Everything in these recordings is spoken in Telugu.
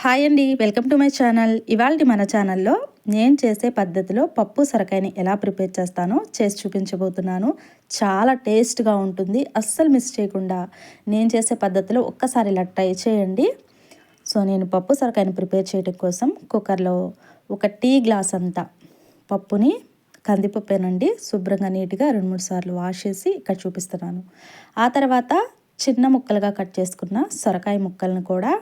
హాయ్ అండి వెల్కమ్ టు మై ఛానల్. ఇవాళ మన ఛానల్లో నేను చేసే పద్ధతిలో పప్పు సొరకాయని ఎలా ప్రిపేర్ చేస్తానో చేసి చూపించబోతున్నాను. చాలా టేస్ట్గా ఉంటుంది అస్సలు మిస్ చేయకుండా. నేను చేసే పద్ధతిలో ఒక్కసారి ఇలా ట్రై చేయండి. సో నేను పప్పు సొరకాయని ప్రిపేర్ చేయడం కోసం కుక్కర్లో ఒక టీ గ్లాస్ అంతా పప్పుని కందిపప్పేనండి శుభ్రంగా నీట్గా రెండు మూడు సార్లు వాష్ చేసి ఇక్కడ చూపిస్తున్నాను. ఆ తర్వాత చిన్న ముక్కలుగా కట్ చేసుకున్న సొరకాయ ముక్కలను కూడా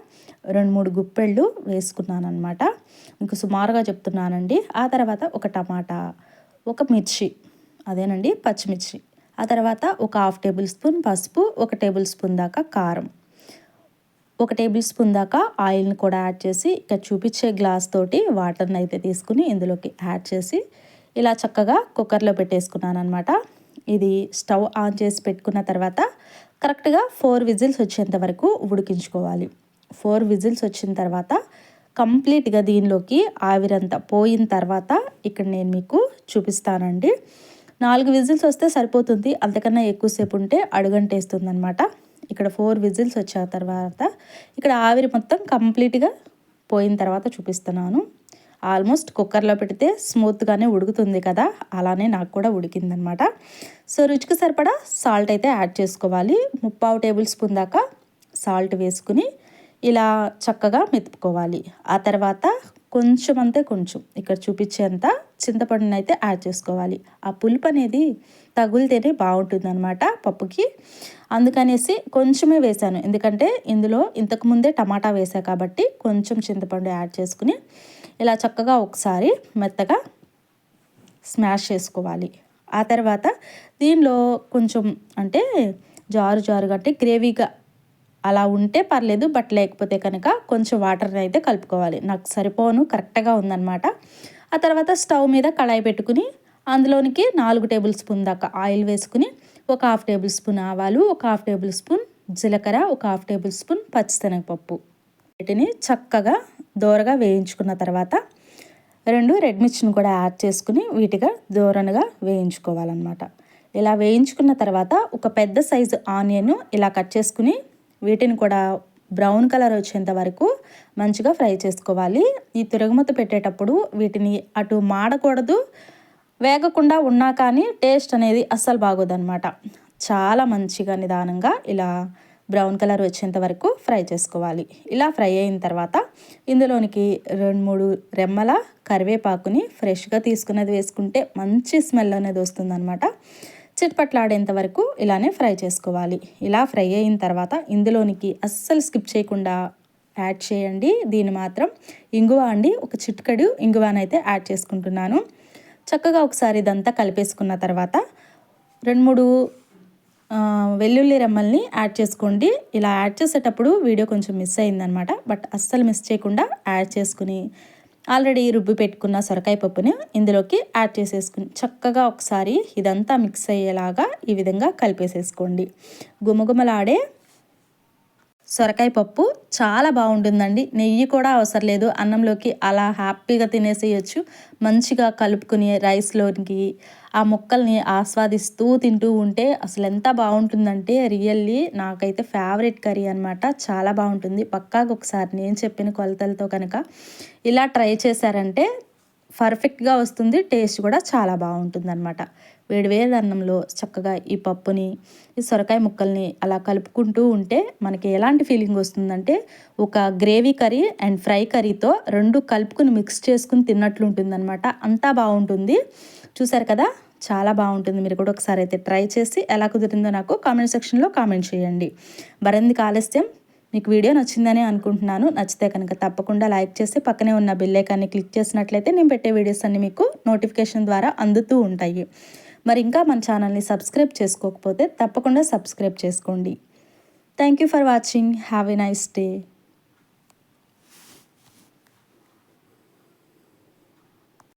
రెండు మూడు గుప్పెళ్ళు వేసుకున్నాను అనమాట మీకు సుమారుగా చెప్తున్నానండి. ఆ తర్వాత ఒక టమాటా ఒక మిర్చి అదేనండి పచ్చిమిర్చి. ఆ తర్వాత ఒక హాఫ్ టేబుల్ స్పూన్ పసుపు ఒక టేబుల్ స్పూన్ దాకా కారం. ఒక టేబుల్ స్పూన్ దాకా ఆయిల్ని కూడా యాడ్ చేసి ఇక్కడ చూపించే గ్లాస్ తోటి వాటర్ని అయితే తీసుకుని ఇందులోకి యాడ్ చేసి ఇలా చక్కగా కుక్కర్లో పెట్టేసుకున్నాను అనమాట ఇది స్టవ్ ఆన్ చేసి పెట్టుకున్న తర్వాత కరెక్ట్గా ఫోర్ విజిల్స్ వచ్చేంత వరకు ఉడికించుకోవాలి. ఫోర్ విజిల్స్ వచ్చిన తర్వాత కంప్లీట్గా దీనిలోకి ఆవిరంతా పోయిన తర్వాత ఇక్కడ నేను మీకు చూపిస్తానండి. నాలుగు విజిల్స్ వస్తే సరిపోతుంది. అంతకన్నా ఎక్కువసేపు ఉంటే అడుగంటేస్తుంది అనమాట ఇక్కడ ఫోర్ విజిల్స్ వచ్చిన తర్వాత ఇక్కడ ఆవిరి మొత్తం కంప్లీట్గా పోయిన తర్వాత చూపిస్తున్నాను. ఆల్మోస్ట్ కుక్కర్లో పెడితే స్మూత్గానే ఉడుకుతుంది కదా అలానే నాకు కూడా ఉడికిందనమాట. సో రుచికి సరిపడా సాల్ట్ అయితే యాడ్ చేసుకోవాలి. ముప్పావు టేబుల్ స్పూన్ దాకా సాల్ట్ వేసుకుని ఇలా చక్కగా మెతుపుకోవాలి. ఆ తర్వాత కొంచెం అంతే కొంచెం ఇక్కడ చూపించేంత చింతపండుని అయితే యాడ్ చేసుకోవాలి. ఆ పులుపు అనేది తగులితేనే బాగుంటుంది అనమాట పప్పుకి. అందుకనేసి కొంచెమే వేసాను. ఎందుకంటే ఇందులో ఇంతకుముందే టమాటా వేసా కాబట్టి కొంచెం చింతపండు యాడ్ చేసుకుని ఇలా చక్కగా ఒకసారి మెత్తగా స్మాష్ చేసుకోవాలి. ఆ తర్వాత దీనిలో కొంచెం అంటే జారు జారుగా అంటే గ్రేవీగా అలా ఉంటే పర్లేదు బట్ లేకపోతే కనుక కొంచెం వాటర్ని అయితే కలుపుకోవాలి. నాకు సరిపోను కరెక్ట్గా ఉందన్నమాట. ఆ తర్వాత స్టవ్ మీద కళాయి పెట్టుకుని అందులోనికి నాలుగు టేబుల్ స్పూన్ దాకా ఆయిల్ వేసుకుని ఒక హాఫ్ టేబుల్ స్పూన్ ఆవాలు ఒక హాఫ్ టేబుల్ స్పూన్ జీలకర్ర ఒక హాఫ్ టేబుల్ స్పూన్ పచ్చిశనగపప్పు. వీటిని చక్కగా దోరగా వేయించుకున్న తర్వాత రెండు రెడ్ మిర్చిని కూడా యాడ్ చేసుకుని వీటిగా దూరనగా వేయించుకోవాలన్నమాట. ఇలా వేయించుకున్న తర్వాత ఒక పెద్ద సైజు ఆనియన్ ఇలా కట్ చేసుకుని వీటిని కూడా బ్రౌన్ కలర్ వచ్చేంత వరకు మంచిగా ఫ్రై చేసుకోవాలి. ఈ తిరుగుమత పెట్టేటప్పుడు వీటిని అటు మాడకూడదు వేగకుండా ఉన్నా కానీ టేస్ట్ అనేది అస్సలు బాగోదన్నమాట. చాలా మంచిగా నిదానంగా ఇలా బ్రౌన్ కలర్ వచ్చేంత వరకు ఫ్రై చేసుకోవాలి. ఇలా ఫ్రై అయిన తర్వాత ఇందులోనికి రెండు మూడు రెమ్మల కరివేపాకుని ఫ్రెష్గా తీసుకున్నది వేసుకుంటే మంచి స్మెల్ అనేది వస్తుందన్నమాట. చిట్పట్లాడేంత వరకు ఇలానే ఫ్రై చేసుకోవాలి. ఇలా ఫ్రై అయిన తర్వాత ఇందులోనికి అస్సలు స్కిప్ చేయకుండా యాడ్ చేయండి. దీన్ని మాత్రం ఇంగువ అండి ఒక చిట్కడు ఇంగువానైతే యాడ్ చేసుకుంటున్నాను. చక్కగా ఒకసారి ఇదంతా కలిపేసుకున్న తర్వాత రెండు మూడు వెల్లుల్లి రెమ్మల్ని యాడ్ చేసుకోండి. ఇలా యాడ్ చేసేటప్పుడు వీడియో కొంచెం మిస్ అయిందనమాట. బట్ అస్సలు మిస్ చేయకుండా యాడ్ చేసుకుని ఆల్రెడీ రుబ్బి పెట్టుకున్న సొరకాయ పప్పుని ఇందులోకి యాడ్ చేసేసుకుని చక్కగా ఒకసారి ఇదంతా మిక్స్ అయ్యేలాగా ఈ విధంగా కలిపేసేసుకోండి. గుమగుమలాడే సొరకాయ పప్పు చాలా బాగుంటుందండి. నెయ్యి కూడా అవసరం లేదు. అన్నంలోకి అలా హ్యాపీగా తినేసేయచ్చు. మంచిగా కలుపుకుని రైస్లోకి ఆ ముక్కల్ని ఆస్వాదిస్తూ తింటూ ఉంటే అసలు ఎంత బాగుంటుందంటే రియల్లీ నాకైతే ఫేవరెట్ కర్రీ అనమాట చాలా బాగుంటుంది. పక్కాగా ఒకసారి నేను చెప్పిన కొలతలతో కనుక ఇలా ట్రై చేశారంటే పర్ఫెక్ట్గా వస్తుంది టేస్ట్ కూడా చాలా బాగుంటుంది అనమాట వేడివేడి అన్నంలో చక్కగా ఈ పప్పుని ఈ సొరకాయ ముక్కల్ని అలా కలుపుకుంటూ ఉంటే మనకి ఎలాంటి ఫీలింగ్ వస్తుందంటే ఒక గ్రేవీ కర్రీ అండ్ ఫ్రై కర్రీతో రెండు కలుపుకుని మిక్స్ చేసుకుని తిన్నట్లు ఉంటుందన్నమాట. అంతా బాగుంటుంది. చూసారు కదా? చాలా బాగుంటుంది. మీరు కూడా ఒకసారి అయితే ట్రై చేసి ఎలా కుదిరిందో నాకు కామెంట్ సెక్షన్లో కామెంట్ చేయండి. మరింది ఆలస్యం. మీకు వీడియో నచ్చిందని అనుకుంటున్నాను. నచ్చితే కనుక తప్పకుండా లైక్ చేసి పక్కనే ఉన్న బిల్లేకాన్ని క్లిక్ చేసినట్లయితే నేను పెట్టే వీడియోస్ అన్ని మీకు నోటిఫికేషన్ ద్వారా అందుతూ ఉంటాయి. మరి ఇంకా మన ఛానల్ని సబ్స్క్రైబ్ చేసుకోకపోతే తప్పకుండా సబ్స్క్రైబ్ చేసుకోండి. Thank you for watching have a nice day